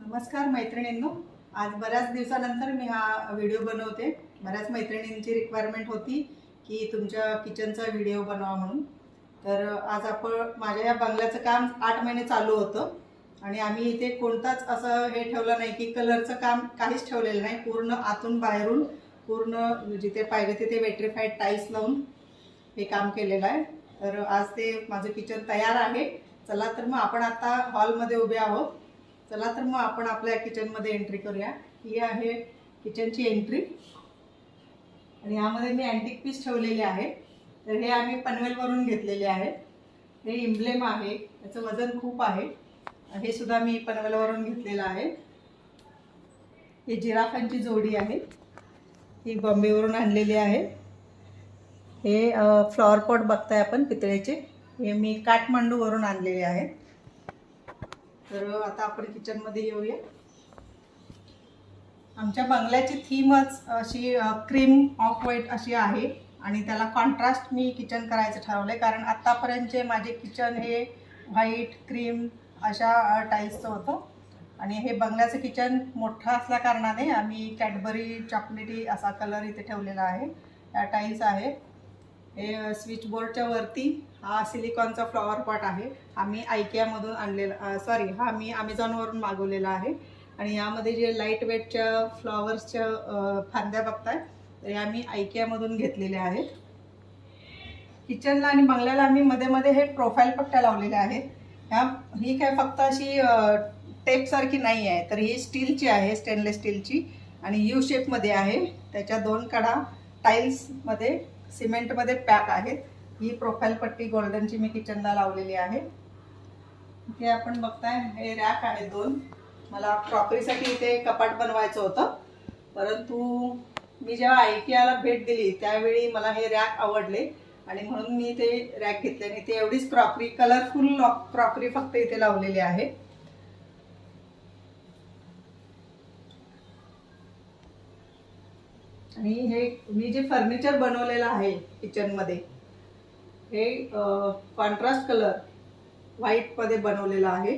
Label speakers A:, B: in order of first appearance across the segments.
A: नमस्कार मैत्रिणींनो. आज बऱ्याच दिवसानंतर मी हा व्हिडिओ बनवते. बऱ्याच मैत्रिणींची रिक्वायरमेंट होती की तुमच्या किचनचा व्हिडिओ बनवा म्हणून. तर आज आपण माझ्या या बंगल्याचं काम आठ महिने चालू होतं. आणि आम्ही इथे कोणताच असं हे ठेवलं नाही की कलरचं काम काहीच ठेवलेलं नाही. पूर्ण आतून बाहेरून पूर्ण जिथे पाहिजे तिथे वेट्रिफाईड टाईल्स लावून हे काम केलेलं आहे. तर आज ते माझं किचन तयार आहे. चला तर मग आपण आता हॉलमध्ये उभे आहोत. चला तर मग आपण आपल्या किचनमध्ये एंट्री करूया. ही आहे किचनची एंट्री आणि यामध्ये मी अँटिक पीस ठेवलेले आहे. तर हे आम्ही पनवेलवरून घेतलेले आहे. हे इम्ब्लेम आहे. याचं वजन खूप आहे. हे सुद्धा मी पनवेलवरून घेतलेलं आहे. ही जिराफांची जोडी आहे. ही बॉम्बेवरून आणलेली आहे. हे फ्लॉवर पॉट बघताय आपण पितळेचे. हे मी काठमांडूवरून आणलेले आहेत. तर आता आपण किचनमध्ये येऊया. आमच्या बंगल्याची थीमच अशी क्रीम ऑफ व्हाईट अशी आहे. आणि त्याला कॉन्ट्रास्ट मी किचन करायचं ठरवलं आहे कारण आत्तापर्यंतचे माझे किचन हे व्हाईट क्रीम अशा टाईल्सचं होतं. आणि हे बंगल्याचं किचन मोठं असल्या कारणाने आम्ही कॅडबरी चॉकलेटी असा कलर इथे ठेवलेला आहे. या टाईल्स आहे. हे स्विच बोर्डच्या वरती हा सिलिकॉनचा फ्लॉवर पॉट आहे. आम्ही आयकियामधून आणलेला सॉरी हा मी अमेझॉनवरून मागवलेला आहे. आणि यामध्ये जे लाइट वेटच्या फ्लॉवर्सच्या फांद्या बघताय तर या मी आयकियामधून घेतलेल्या आहेत. किचनला आणि बंगल्याला आम्ही मध्ये मध्ये हे प्रोफाईल पट्ट्या लावलेल्या आहेत. ह्या ही काय फक्त अशी टेपसारखी नाही आहे तर ही स्टीलची आहे स्टेनलेस स्टीलची आणि यू शेपमध्ये आहे. त्याच्या दोन कडा टाईल्समध्ये सिमेंटमध्ये पॅक आहेत ही प्रोफाईल पट्टी गोल्डनची मी किचनला लावलेली आहे. इथे आपण बघताय हे रॅक आहे दोन. मला क्रॉकरीसाठी इथे कपाट बनवायचं होतं. परंतु मी जेव्हा आयकियाला भेट दिली त्यावेळी मला हे रॅक आवडले. आणि म्हणून मी ते रॅक घेतले. आणि ते एवढीच क्रॉकरी कलरफुल क्रॉकरी फक्त इथे लावलेली आहे. आणि हे मी जे फर्निचर बनवलेलं आहे किचनमध्ये हे कॉन्ट्रास्ट कलर व्हाईटमध्ये बनवलेलं आहे.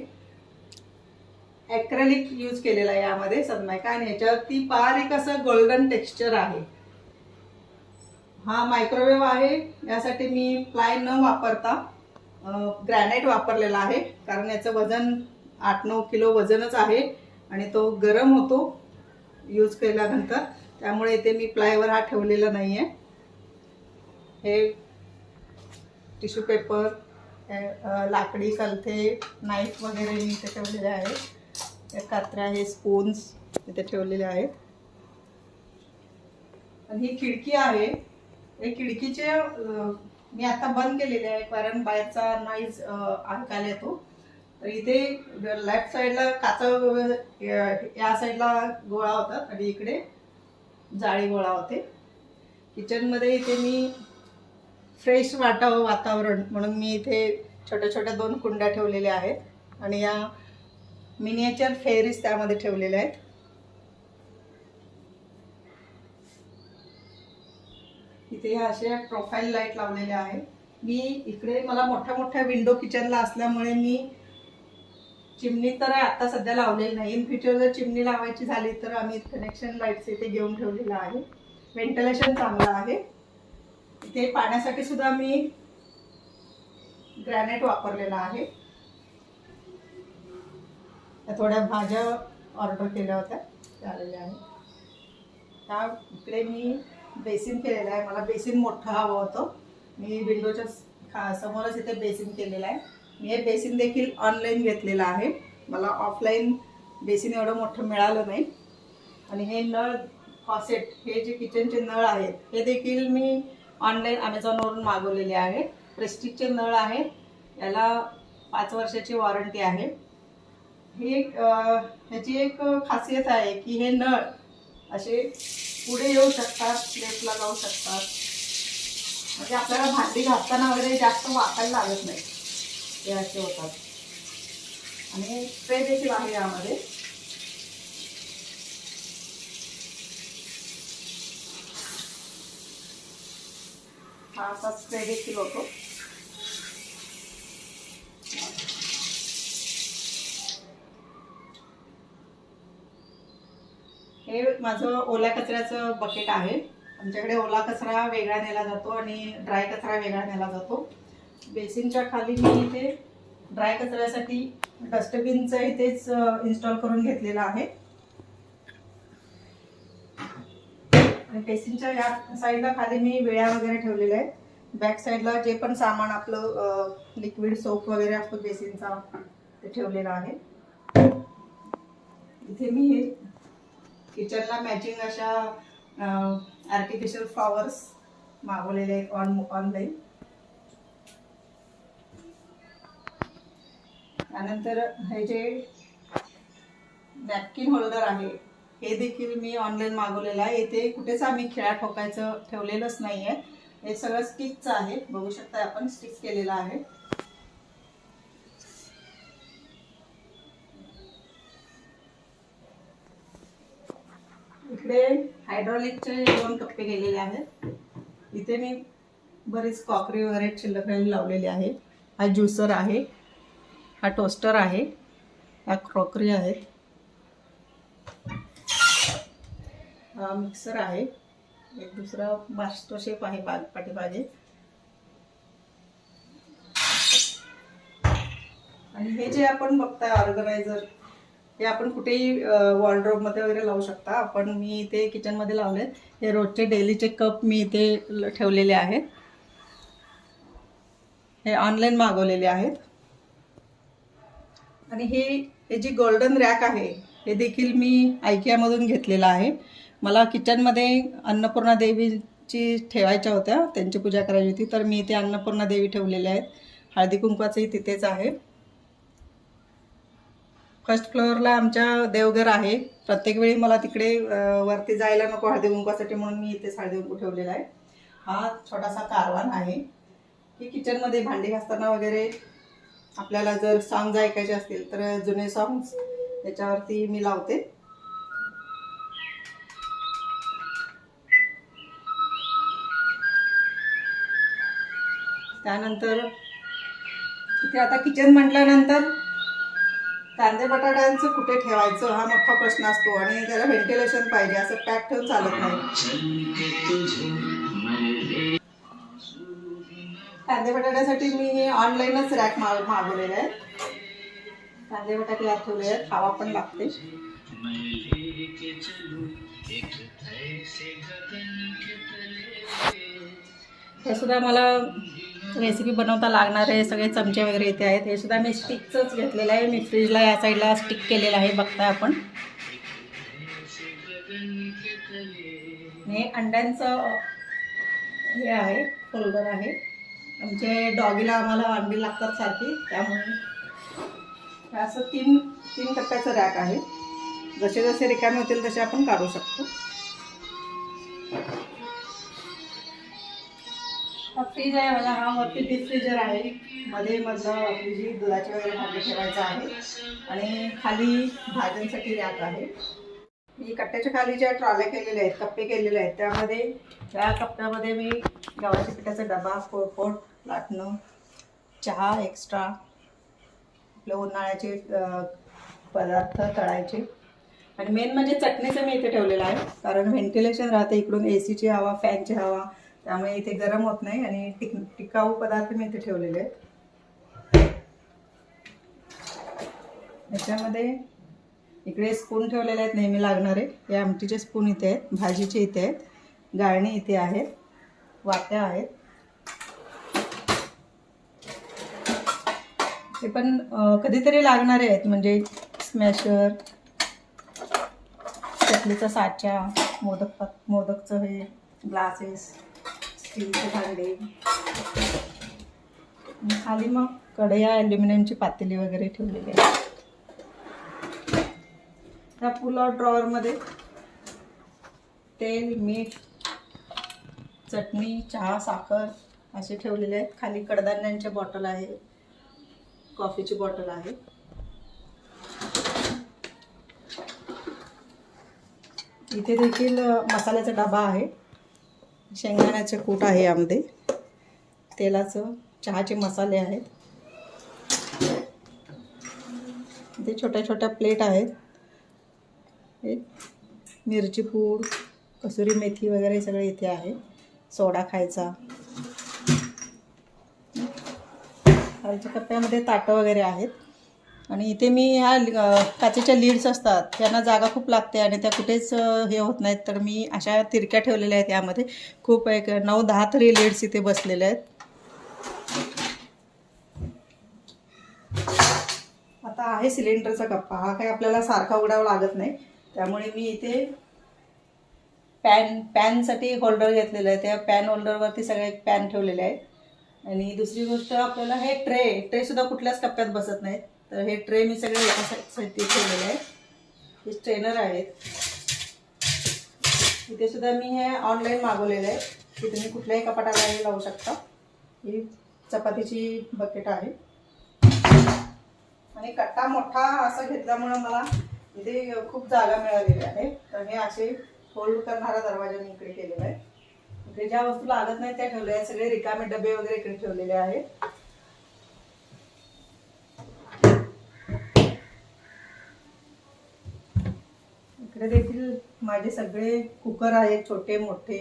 A: ॲक्रेलिक यूज केलेला आहे यामध्ये सनमायका आणि ह्याच्यावरती बारीक असं गोल्डन टेक्स्चर आहे. हा मायक्रोवेव्ह आहे यासाठी मी प्लाय न वापरता ग्रॅनाईट वापरलेला आहे. कारण याचं वजन आठ नऊ किलो वजनच आहे आणि तो गरम होतो यूज केल्यानंतर. त्यामुळे इथे मी प्लायवर हा ठेवलेला नाही आहे हे टिश्यू पेपर लाकडी कलथे नाईफ वगैरे मी इथे ठेवलेले आहेत. कात्र्या हे स्पून्स इथे ठेवलेले आहेत. आणि ही खिडकी आहे. हे खिडकीचे मी आता बंद केलेले आहे कारण बाहेरचा नॉईज ऐकायला येतो. तर इथे लेफ्ट साईडला काचा या साईडला गोळा होतात आणि इकडे जाळी गोळा होते. किचनमध्ये इथे मी फ्रेश वाटावं वातावरण म्हणून मी इथे छोट्या छोट्या दोन कुंड्या ठेवलेल्या आहेत. आणि या मिनिएचर फेरीज त्यामध्ये ठेवलेल्या आहेत. इथे ह्या अशा प्रोफाईल लाइट लावलेल्या आहेत. मी इकडे मला मोठ्या मोठ्या विंडो किचनला असल्यामुळे मी चिमणी तर आता सध्या लावलेली नाही. इन फ्युचर जर चिमणी लावायची झाली तर आम्ही कनेक्शन लाईट्स इथे घेऊन ठेवलेलं आहे. व्हेंटिलेशन चांगलं आहे. इथे पाण्यासाठी सुद्धा मी ग्रॅनेट वापरलेला आहे. त्या थोड्या भाज्या ऑर्डर केल्या होत्या. त्या आलेल्या आहेत. त्या इकडे मी बेसिन केलेलं आहे. मला बेसिन मोठं हवं होतं. मी विंडोच्या खा समोरच इथे बेसिन केलेलं आहे. मी हे बेसिन देखील ऑनलाईन घेतलेलं आहे. मला ऑफलाईन बेसिन एवढं मोठं मिळालं नाही. आणि हे नळ फॉसेट हे जे किचनचे नळ आहेत हे देखील मी ऑनलाईन अमेझॉनवरून मागवलेले आहे. प्रेस्टिकचे नळ आहे. याला पाच वर्षाची वॉरंटी आहे. ही एक ह्याची एक खासियत आहे की हे नळ असे पुढे येऊ शकतात लेफ्टला जाऊ शकतात. म्हणजे आपल्याला भांडी घासताना वगैरे जास्त वाकायला लागत नाही. हे असे होतात. आणि स्प्रे देखील आहे यामध्ये. हा असा स्प्रे देखील होतो. हे माझं ओल्या कचऱ्याचं बकेट आहे. आमच्याकडे ओला कचरा वेगळा नेला जातो आणि ड्राय कचरा वेगळा नेला जातो. बेसिनच्या खाली मी इथे ड्राय कचऱ्यासाठी डस्टबिनचं इथेच इन्स्टॉल करून घेतलेलं आहे. आणि बेसिनच्या या साईडला खाली मी वेळ्या वगैरे ठेवलेल्या आहेत. बॅक साईडला जे पण सामान आपलं लिक्विड सोप वगैरे असतो बेसिनचा ते ठेवलेला आहे. इथे मी हे किचनला मॅचिंग अशा आर्टिफिशियल फ्लॉवर्स मागवलेले ऑन ऑनलाईन त्यानंतर हे जे नॅपकिन होल्डर आहे हे देखील मी ऑनलाईन मागवलेलं आहे. इथे कुठेच आम्ही खिळा ठोकायचं ठेवलेलंच नाही आहे हे सगळं स्टिकचं आहे. बघू शकता आपण स्टिक केलेलं आहे. इकडे हायड्रॉलिकचे दोन कप्पे गेलेले आहेत. इथे मी बरीच कॉकरी वगैरे शिल्लक लावलेली आहे. हा ज्युसर आहे. हा टोस्टर आहे. ह्या क्रॉकरी आहेत हा मिक्सर आहे. एक दुसरा मास्टर शेप आहे बाग पाठीमागे. आणि हे जे आपण बघताय ऑर्गनायझर हे आपण कुठेही वॉर्ड्रोबमध्ये वगैरे लावू शकता. आपण मी इथे किचनमध्ये लावले हे रोजचे डेलीचे कप मी इथे ल- ठेवलेले आहेत. हे ऑनलाईन मागवलेले आहेत. आणि हे हे जी गोल्डन रॅक आहे हे देखील मी आयकियामधून घेतलेलं आहे. मला किचनमध्ये अन्नपूर्णा देवीची ठेवायच्या होत्या त्यांची पूजा करायची होती तर मी इथे अन्नपूर्णा देवी ठेवलेल्या आहेत. हळदी कुंकवाचंही तिथेच आहे. फर्स्ट फ्लोअरला आमच्या देवघर आहे. प्रत्येक वेळी मला तिकडे वरती जायला नको हळदी कुंकवासाठी म्हणून मी इथेच हळदी कुंकू ठेवलेला आहे. हा छोटासा कारवान आहे. की किचनमध्ये भांडी घासताना वगैरे आपल्याला जर सॉंग्स ऐकायचे असतील तर जुने सॉंग्स याच्यावरती मी लावते. त्यानंतर इथे आता किचन म्हटल्यानंतर कांदे बटाट्यांचं कुठे ठेवायचं हा मोठा प्रश्न असतो आणि त्याला व्हेंटिलेशन पाहिजे असं पॅक ठेवून चालत नाही. कांदे बटाट्यासाठी मी हे ऑनलाईनच रॅक माग मागवलेले आहेत. कांदे बटाटे यात ठेवले आहेत खावा पण लागते. हे सुद्धा मला रेसिपी बनवता लागणारे सगळे चमचे वगैरे इथे आहेत. हे सुद्धा मी स्टिकचंच घेतलेलं आहे. मी फ्रीजला या साईडला स्टिक केलेलं आहे. बघताय आपण. हे अंड्यांचं हे आहे फोल्डर आहे. आमचे डॉगीला आम्हाला अंडी लागतात सारखी त्यामुळे हे असं तीन तीन टप्प्याचं रॅक आहे. जसे जसे रिकामे होतील तसे आपण काढू शकतो. हा फ्रीज आहे माझा हा वरती डीप फ्रीजर आहे. मध्ये मधलं आपली जी दुधाची वगैरे भांडी ठेवायचं आहे. आणि खाली भाज्यांसाठी रॅक आहे. मी कट्ट्याच्या खाली ज्या ट्रॉल्या केलेल्या आहेत कप्पे केलेले आहेत त्यामध्ये त्या कप्प्यामध्ये मी गव्हाच्या पिठाचा डबा पोळपोट लाटणं चहा एक्स्ट्रा आपले उन्हाळ्याचे पदार्थ तळायचे. आणि मेन म्हणजे चटणीचं मी इथे ठेवलेलं आहे. कारण व्हेंटिलेशन राहते इकडून ए सीची हवा फॅनची हवा. त्यामुळे इथे गरम होत नाही आणि टिक टिकाऊ पदार्थ मी इथे ठेवलेले आहेत. याच्यामध्ये इकडे स्पून ठेवलेले आहेत नेहमी लागणारे. हे आमटीचे स्पून इथे आहेत भाजीचे इथे आहेत. गाळणी इथे आहेत वाट्या आहेत. ते पण कधीतरी लागणारे आहेत म्हणजे स्मॅशर चकलीचा साचा मोदक पात- मोदकचं हे ग्लासेस स्टीलचे भांडे. खाली मग कढया ॲल्युमिनियमची पातेली वगैरे ठेवलेली आहे त्या पुलाव ड्रॉवरमध्ये तेल मीठ चटणी चहा साखर असे ठेवलेले आहेत. खाली कडधान्यांचे बॉटल आहे कॉफीची बॉटल आहे. इथे देखील मसाल्याचा डबा आहे. शेंगदाण्याचे कूट आहे यामध्ये. तेलाचं चहाचे मसाले आहेत. इथे छोट्या छोट्या प्लेट आहेत. हे मिरची पूड कसुरी मेथी वगैरे सगळं इथे आहे. सोडा खायचा. खालच्या कप्प्यामध्ये ताटं वगैरे आहेत. आणि इथे मी ह्या काचेच्या लीड्स असतात त्यांना जागा खूप लागते आणि त्या कुठेच हे होत नाहीत. तर मी अशा तिरक्या ठेवलेल्या आहेत यामध्ये. खूप एक नऊ दहा तरी लीड्स इथे बसलेल्या आहेत. आता आहे सिलेंडरचा कप्पा हा काही आपल्याला सारखा उघडावा लागत नाही. त्यामुळे मी इथे पॅन पॅनसाठी होल्डर घेतलेलं आहे. त्या पॅन होल्डरवरती सगळे पॅन ठेवलेले आहेत. आणि दुसरी गोष्ट आपल्याला हे ट्रे ट्रेसुद्धा कुठल्याच टप्प्यात बसत नाहीत. तर हे ट्रे मी सगळे एका साठी ठेवलेले आहेत. हे स्ट्रेनर आहेत. इथे सुद्धा मी हे ऑनलाईन मागवलेलं आहे. की तुम्ही कुठल्याही कपाटाला हे लावू शकता. ही चपातीची बकेट आहे. आणि कट्टा मोठा असं घेतल्यामुळं मला इथे खूप जागा मिळालेली आहे. तर हे असे होल्ड करणारा दरवाजा मी इकडे केलेला आहे. इकडे ज्या वस्तू लागत नाही त्या ठेवल्या आहेत. सगळे रिकामे डबे वगैरे इकडे ठेवलेले आहेत. इकडे देखील माझे सगळे कुकर आहेत छोटे मोठे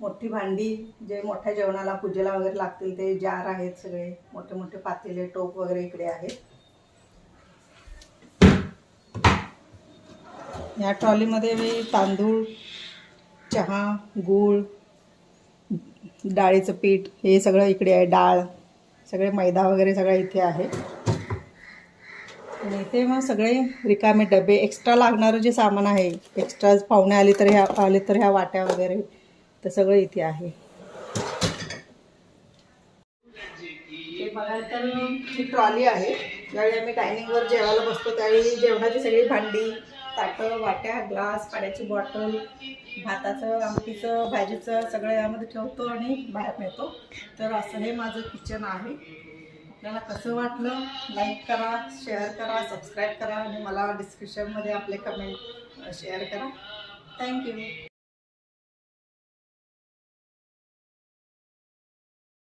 A: मोठी भांडी जे मोठ्या जेवणाला पूजेला वगैरे लागतील ते जार आहेत सगळे. मोठे मोठे पातेले टोप वगैरे इकडे आहेत. या ट्रॉलीमध्ये मी तांदूळ चहा गूळ डाळीचं पीठ हे सगळं इकडे आहे डाळ सगळे मैदा वगैरे सगळं इथे आहे. आणि इथे मग सगळे रिकामे डबे एक्स्ट्रा लागणारं जे सामान आहे एक्स्ट्रा पाहुणे आले तर ह्या आले तर ह्या वाट्या वगैरे तर सगळं इथे आहे. ते बघाल तर ही ट्रॉली आहे. ज्यावेळी आम्ही डायनिंगवर जेवायला बसतो त्यावेळी जेवणाची सगळी भांडी ताटं वाट्या ग्लास पाण्याची बॉटल भाताचं आमटीचं भाजीचं सगळं यामध्ये ठेवतो आणि बाहेर नेतो. तर असं हे माझं किचन आहे. आपल्याला कसं वाटलं? लाईक करा शेअर करा सबस्क्राईब करा आणि मला डिस्क्रिप्शनमध्ये आपले कमेंट शेअर करा. थँक्यू